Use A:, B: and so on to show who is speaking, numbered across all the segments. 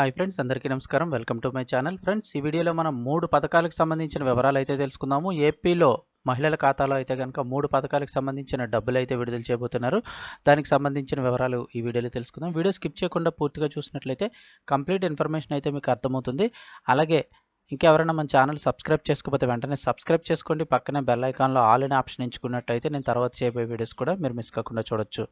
A: Hi friends అందరికీ నమస్కారం. Welcome to my channel. Friends ఈ వీడియోలో మనం మూడు పథకాలకు సంబంధించిన వివరాలు అయితే తెలుసుకుందాము. ఏపీలో మహిళల ఖాతాలో అయితే కనుక మూడు పథకాలకు సంబంధించిన డబ్బులు అయితే విడుదల చేయబోతున్నారు. దానికి సంబంధించిన వివరాలు ఈ వీడియోలో తెలుసుకుందాం. వీడియో స్కిప్ చేయకుండా పూర్తిగా చూసినట్లయితే కంప్లీట్ ఇన్ఫర్మేషన్ అయితే మీకు అర్థమవుతుంది. అలాగే ఇంకెవరైనా మన ఛానల్ సబ్స్క్రైబ్ చేసుకోకపోతే వెంటనే సబ్స్క్రైబ్ చేసుకోండి. పక్కనే బెల్ ఐకాన్లో ఆల్ అనే ఆప్షన్ ఎంచుకున్నట్టయితే నేను తర్వాత చేయబోయే వీడియోస్ కూడా మీరు మిస్ కాకుండా చూడొచ్చు.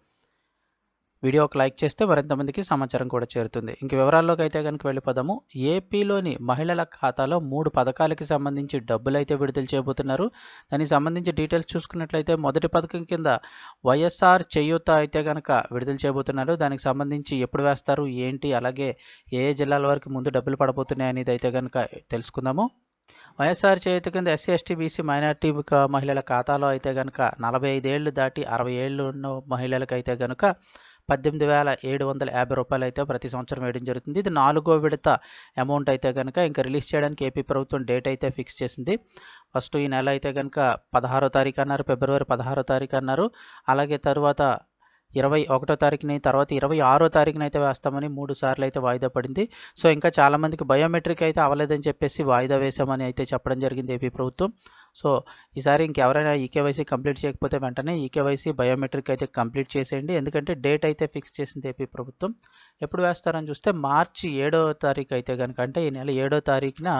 A: వీడియో ఒక లైక్ చేస్తే మరింతమందికి సమాచారం కూడా చేరుతుంది. ఇంక వివరాల్లోకి అయితే కనుక వెళ్ళిపోదాము. ఏపీలోని మహిళల ఖాతాలో మూడు పథకాలకి సంబంధించి డబ్బులు అయితే విడుదల చేయబోతున్నారు. దానికి సంబంధించి డీటెయిల్స్ చూసుకున్నట్లయితే మొదటి పథకం కింద వైఎస్ఆర్ చేయూత అయితే కనుక విడుదల చేయబోతున్నారు. దానికి సంబంధించి ఎప్పుడు వేస్తారు ఏంటి అలాగే ఏ జిల్లాల వరకు ముందు డబ్బులు పడబోతున్నాయి అనేది అయితే కనుక తెలుసుకుందాము. వైఎస్ఆర్ చేయుత కింద ఎస్సీ ఎస్టీ బీసీ మైనార్టీ మహిళల ఖాతాలో అయితే కనుక నలభై ఐదేళ్ళు దాటి అరవై ఏళ్ళు ఉన్న మహిళలకైతే అయితే కనుక పద్దెనిమిది వేల ఏడు వందల యాభై రూపాయలు అయితే ప్రతి సంవత్సరం వేయడం జరుగుతుంది. ఇది నాలుగో విడత అమౌంట్ అయితే కనుక ఇంకా రిలీజ్ చేయడానికి ఏపీ ప్రభుత్వం డేట్ అయితే ఫిక్స్ చేసింది. ఫస్ట్ ఈ నెల అయితే కనుక పదహారో తారీఖు అన్నారు ఫిబ్రవరి పదహారో తారీఖు అన్నారు. అలాగే తరువాత ఇరవై ఒకటో తారీఖుని తర్వాత ఇరవై ఆరో తారీఖున అయితే వేస్తామని మూడు సార్లు అయితే వాయిదా పడింది. సో ఇంకా చాలామందికి బయోమెట్రిక్ అయితే అవ్వలేదని చెప్పేసి వాయిదా వేసామని అయితే చెప్పడం జరిగింది ఏపీ ప్రభుత్వం. సో ఈసారి ఇంకెవరైనా ఈకేవైసీ కంప్లీట్ చేయకపోతే వెంటనే ఈకేవైసీ బయోమెట్రిక్ అయితే కంప్లీట్ చేసేయండి. ఎందుకంటే డేట్ అయితే ఫిక్స్ చేసింది ఏపీ ప్రభుత్వం. ఎప్పుడు వేస్తారని చూస్తే మార్చి ఏడో తారీఖు అయితే కనుక అంటే ఈ నెల ఏడో తారీఖున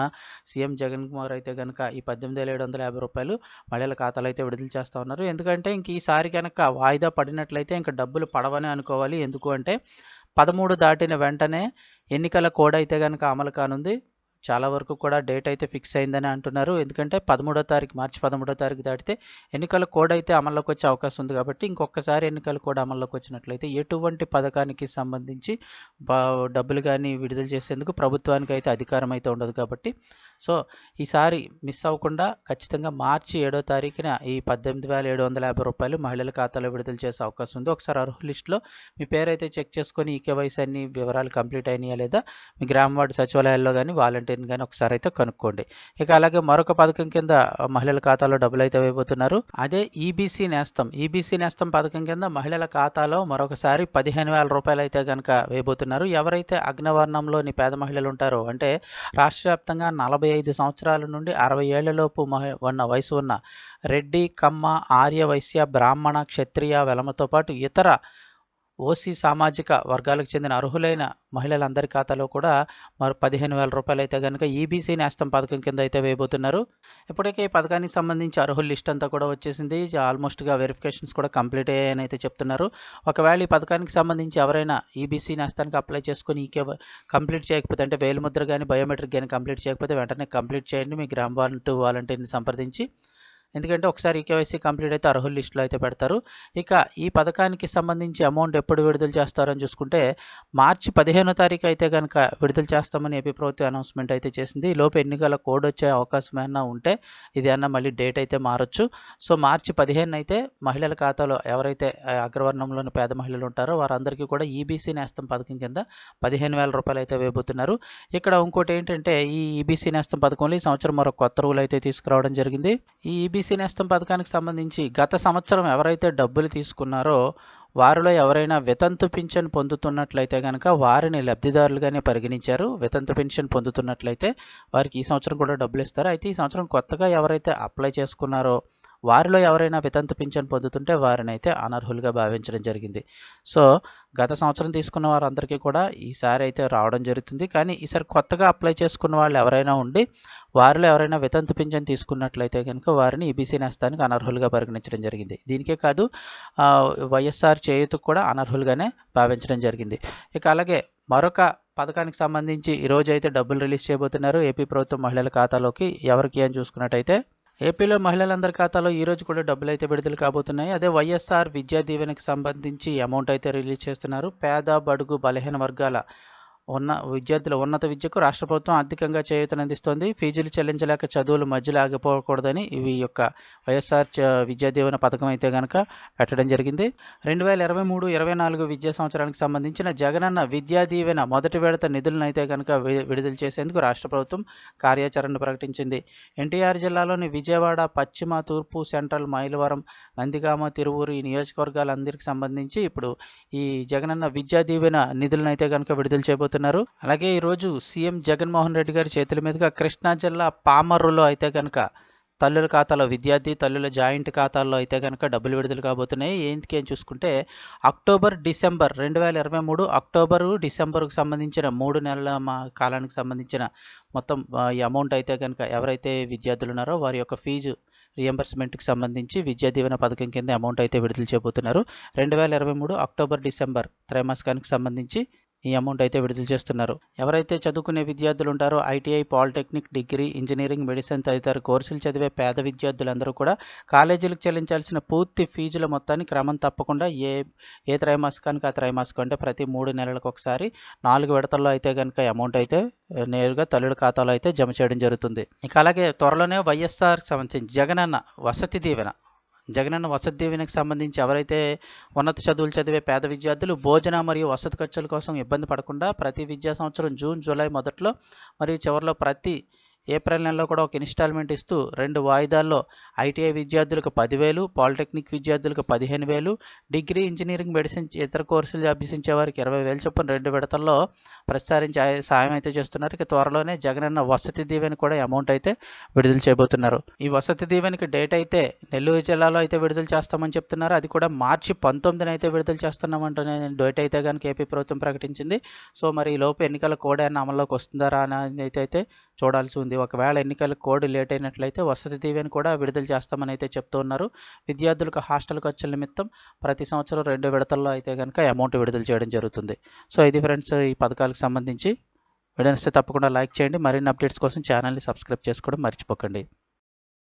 A: సీఎం జగన్ కుమార్ అయితే కనుక ఈ పద్దెనిమిది వేల ఏడు వందల యాభై రూపాయలు మహిళల ఖాతాలు అయితే విడుదల చేస్తూ ఉన్నారు. ఎందుకంటే ఇంక ఈసారి కనుక వాయిదా పడినట్లయితే ఇంకా డబ్బులు పడవని అనుకోవాలి. ఎందుకు అంటే పదమూడు దాటిన వెంటనే ఎన్నికల కోడ్ అయితే కనుక అమలు కానుంది. చాలా వరకు కూడా డేట్ అయితే ఫిక్స్ అయిందని అంటున్నారు. ఎందుకంటే పదమూడో తారీఖు మార్చి పదమూడో తారీఖు దాటితే ఎన్నికల కోడ్ అయితే అమల్లోకి వచ్చే అవకాశం ఉంది కాబట్టి ఇంకొకసారి ఎన్నికల కోడ్ అమల్లోకి వచ్చినట్లయితే ఎటువంటి పథకానికి సంబంధించి డబ్బులు కానీ విడుదల చేసేందుకు ప్రభుత్వానికి అయితే అధికారం అయితే ఉండదు కాబట్టి సో ఈసారి మిస్ అవ్వకుండా ఖచ్చితంగా మార్చి ఏడో తారీఖున ఈ పద్దెనిమిది వేల ఏడు వందల యాభై రూపాయలు మహిళల ఖాతాలో విడుదల చేసే అవకాశం ఉంది. ఒకసారి అర్హుల లిస్టులో మీ పేరు అయితే చెక్ చేసుకొని ఈకేవైసీ అన్ని వివరాలు కంప్లీట్ అయినాయా లేదా మీ గ్రామ వార్డు సచివాలయాల్లో కానీ వాలంటీర్ని కానీ ఒకసారి అయితే కనుక్కోండి. ఇక అలాగే మరొక పథకం కింద మహిళల ఖాతాలో డబ్బులు అయితే వేయబోతున్నారు. అదే ఈబీసీ నేస్తం. ఈబీసీ నేస్తం పథకం కింద మహిళల ఖాతాలో మరొకసారి పదిహేను వేల రూపాయలు అయితే కనుక వేయబోతున్నారు. ఎవరైతే అగ్నవర్ణంలోని పేద మహిళలు ఉంటారో అంటే రాష్ట్ర వ్యాప్తంగా నలభై ఐదు సంవత్సరాల నుండి అరవై ఏళ్ళలోపు మహి ఉన్న వయసు ఉన్న రెడ్డి కమ్మ ఆర్య వైశ్య బ్రాహ్మణ క్షత్రియ వెలమతో పాటు ఇతర ఓసీ సామాజిక వర్గాలకు చెందిన అర్హులైన మహిళలందరి ఖాతాలో కూడా మరి పదిహేను వేల రూపాయలు అయితే కనుక ఈబీసీ నేస్తం పథకం కింద అయితే వేయబోతున్నారు. ఇప్పటికే ఈ పథకానికి సంబంధించి అర్హుల లిస్ట్ అంతా కూడా వచ్చేసింది. ఆల్మోస్ట్గా వెరిఫికేషన్స్ కూడా కంప్లీట్ అయ్యాయని అయితే చెప్తున్నారు. ఒకవేళ ఈ పథకానికి సంబంధించి ఎవరైనా ఈబీసీ నేస్తానికి అప్లై చేసుకొని ఈకే కంప్లీట్ చేయకపోతే అంటే వేలుముద్ర కానీ బయోమెట్రిక్ కానీ కంప్లీట్ చేయకపోతే వెంటనే కంప్లీట్ చేయండి. మీ గ్రామ వాలంటీ వాలంటీర్ని సంప్రదించి ఎందుకంటే ఒకసారి కేవైసీ కంప్లీట్ అయితే అర్హుల లిస్టులో అయితే పెడతారు. ఇక ఈ పథకానికి సంబంధించి అమౌంట్ ఎప్పుడు విడుదల చేస్తారని చూసుకుంటే మార్చి పదిహేనో తారీఖు అయితే కనుక విడుదల చేస్తామని ఏపీ ప్రభుత్వం అనౌన్స్మెంట్ అయితే చేసింది. లోపు ఎన్నికల కోడ్ వచ్చే అవకాశం ఏమైనా ఉంటే ఇది అన్న మళ్ళీ డేట్ అయితే మారచ్చు. సో మార్చి పదిహేను అయితే మహిళల ఖాతాలో ఎవరైతే అగ్రవర్ణంలోని పేద మహిళలు ఉంటారో వారందరికీ కూడా ఈబీసీ నేస్తం పథకం కింద పదిహేను వేల రూపాయలు అయితే వేయబోతున్నారు. ఇక్కడ ఇంకోటి ఏంటంటే ఈ ఈబీసీ నేస్తం పథకంలో ఈ సంవత్సరం మరో కొత్త రూల్ అయితే తీసుకురావడం జరిగింది. ఈ ఈబీసీ నేస్తం పథకానికి సంబంధించి గత సంవత్సరం ఎవరైతే డబ్బులు తీసుకున్నారో వారిలో ఎవరైనా వితంతు పింఛన్ పొందుతున్నట్లయితే కనుక వారిని లబ్ధిదారులుగానే పరిగణించారు. వితంతు పింఛన్ పొందుతున్నట్లయితే వారికి ఈ సంవత్సరం కూడా డబ్బులు ఇస్తారు. అయితే ఈ సంవత్సరం కొత్తగా ఎవరైతే అప్లై చేసుకున్నారో వారిలో ఎవరైనా వితంతు పింఛన్ పొందుతుంటే వారిని అయితే అనర్హులుగా భావించడం జరిగింది. సో గత సంవత్సరం తీసుకున్న వారందరికీ కూడా ఈసారి అయితే రావడం జరుగుతుంది. కానీ ఈసారి కొత్తగా అప్లై చేసుకున్న వాళ్ళు ఎవరైనా ఉండి వారిలో ఎవరైనా వితంతు పింఛన్ తీసుకున్నట్లయితే కనుక వారిని ఈబీసీ నేస్తానికి అనర్హులుగా పరిగణించడం జరిగింది. దీనికే కాదు వైఎస్ఆర్ చేయుతకు కూడా అనర్హులుగానే భావించడం జరిగింది. ఇక అలాగే మరొక పథకానికి సంబంధించి ఈరోజు అయితే డబ్బులు రిలీజ్ చేయబోతున్నారు. ఏపీ ప్రభుత్వం మహిళల ఖాతాలోకి ఎవరికి అని చూసుకున్నట్టయితే ఏపీలో మహిళలందరి ఖాతాలో ఈ రోజు కూడా డబ్బులు అయితే విడుదల కాబోతున్నాయి. అదే వైఎస్ఆర్ విద్యా దీవెనకి సంబంధించి అమౌంట్ అయితే రిలీజ్ చేస్తున్నారు. పేద బడుగు బలహీన వర్గాల ఉన్న విద్యార్థుల ఉన్నత విద్యకు రాష్ట్ర ప్రభుత్వం ఆర్థికంగా చేయూతనందిస్తోంది. ఫీజులు చెల్లించలేక చదువులు మధ్యలో ఆగిపోకూడదని ఇవి యొక్క వైఎస్ఆర్ విద్యా దీవెన పథకం అయితే కనుక పెట్టడం జరిగింది. రెండు వేల ఇరవై మూడు ఇరవై నాలుగు విద్యా సంవత్సరానికి సంబంధించిన జగనన్న విద్యా దీవెన మొదటి విడత నిధులను అయితే కనుక విడుదల చేసేందుకు రాష్ట్ర ప్రభుత్వం కార్యాచరణ ప్రకటించింది. ఎన్టీఆర్ జిల్లాలోని విజయవాడ పశ్చిమ తూర్పు సెంట్రల్ మైలవరం నందిగామ తిరువూరు ఈ నియోజకవర్గాలందరికీ సంబంధించి ఇప్పుడు ఈ జగనన్న విద్యా దీవెన నిధులను అయితే కనుక విడుదల చేయబోతున్నారు. చేయబోతున్నారు అలాగే ఈరోజు సీఎం జగన్మోహన్ రెడ్డి గారి చేతుల మీదుగా కృష్ణా జిల్లా పామర్రులో అయితే కనుక తల్లుల ఖాతాలో విద్యార్థి తల్లుల జాయింట్ ఖాతాల్లో అయితే కనుక డబ్బులు విడుదల కాబోతున్నాయి. ఏంటికి ఏం చూసుకుంటే అక్టోబర్ డిసెంబర్ రెండు వేల ఇరవై మూడు అక్టోబరు డిసెంబర్కు సంబంధించిన మూడు నెలల మా కాలానికి సంబంధించిన మొత్తం ఈ అమౌంట్ అయితే కనుక ఎవరైతే విద్యార్థులు ఉన్నారో వారి యొక్క ఫీజు రియంబర్స్మెంట్కి సంబంధించి విద్యా దీవెన పథకం కింద అమౌంట్ అయితే విడుదల చేయబోతున్నారు. రెండు వేల ఇరవై మూడు అక్టోబర్ డిసెంబర్ త్రైమాసికానికి సంబంధించి ఈ అమౌంట్ అయితే విడుదల చేస్తున్నారు. ఎవరైతే చదువుకునే విద్యార్థులు ఉంటారో ITI polytechnic degree engineering medicine తదితర కోర్సులు చదివే పేద విద్యార్థులందరూ కూడా కాలేజీలకు చెల్లించాల్సిన పూర్తి ఫీజుల మొత్తాన్ని క్రమం తప్పకుండా ఏ ఏ త్రైమాసికానికి ఆ త్రైమాసికం అంటే ప్రతి మూడు నెలలకు ఒకసారి నాలుగు విడతల్లో అయితే కనుక అమౌంట్ అయితే నేరుగా తల్లుడి ఖాతాలో అయితే జమ చేయడం జరుగుతుంది. ఇక అలాగే త్వరలోనే వైఎస్ఆర్ సంబంధించి జగనన్న వసతి దీవెన. జగనన్న వసతి దీవెనకు సంబంధించి ఎవరైతే ఉన్నత చదువులు చదివే పేద విద్యార్థులు భోజన మరియు వసతి ఖర్చుల కోసం ఇబ్బంది పడకుండా ప్రతి విద్యా సంవత్సరం జూన్ జూలై మొదట్లో మరియు చివరిలో ప్రతి ఏప్రిల్ నెలలో కూడా ఒక ఇన్స్టాల్మెంట్ ఇస్తూ రెండు వాయిదాల్లో ఐటీఐ విద్యార్థులకు పదివేలు పాలిటెక్నిక్ విద్యార్థులకు పదిహేను వేలు డిగ్రీ ఇంజనీరింగ్ మెడిసిన్ ఇతర కోర్సులు అభ్యసించే వారికి ఇరవై వేలు చొప్పున రెండు విడతల్లో ప్రచారించి సాయం అయితే చేస్తున్నారు. ఇక త్వరలోనే జగనన్న వసతి దీవెన కూడా అమౌంట్ అయితే విడుదల చేయబోతున్నారు. ఈ వసతి దీవెనకి డేట్ అయితే నెల్లూరు జిల్లాలో అయితే విడుదల చేస్తామని చెప్తున్నారు. అది కూడా మార్చి పంతొమ్మిదిన అయితే విడుదల చేస్తున్నామంటూనే డేట్ అయితే కనుక ఏపీ ప్రభుత్వం ప్రకటించింది. సో మరి ఈ లోపు ఎన్నికల కోడ్ అయినా అమల్లోకి వస్తుందా అని అయితే చూడాల్సి ఉంది. ఒకవేళ ఎన్నికల కోడ్ లేట్ అయినట్లయితే వసతి దీవెని కూడా విడుదల చేస్తామని అయితే చెప్తూ ఉన్నారు. విద్యార్థులకు హాస్టల్ ఖర్చుల నిమిత్తం ప్రతి సంవత్సరం రెండు విడతల్లో అయితే కనుక అమౌంట్ విడుదల చేయడం జరుగుతుంది. సో ఇది ఫ్రెండ్స్ ఈ పథకాలకు సంబంధించి వీడియో నచ్చితే తప్పకుండా లైక్ చేయండి. మరిన్ని అప్డేట్స్ కోసం ఛానల్ని సబ్స్క్రైబ్ చేసుకోవడం మర్చిపోకండి.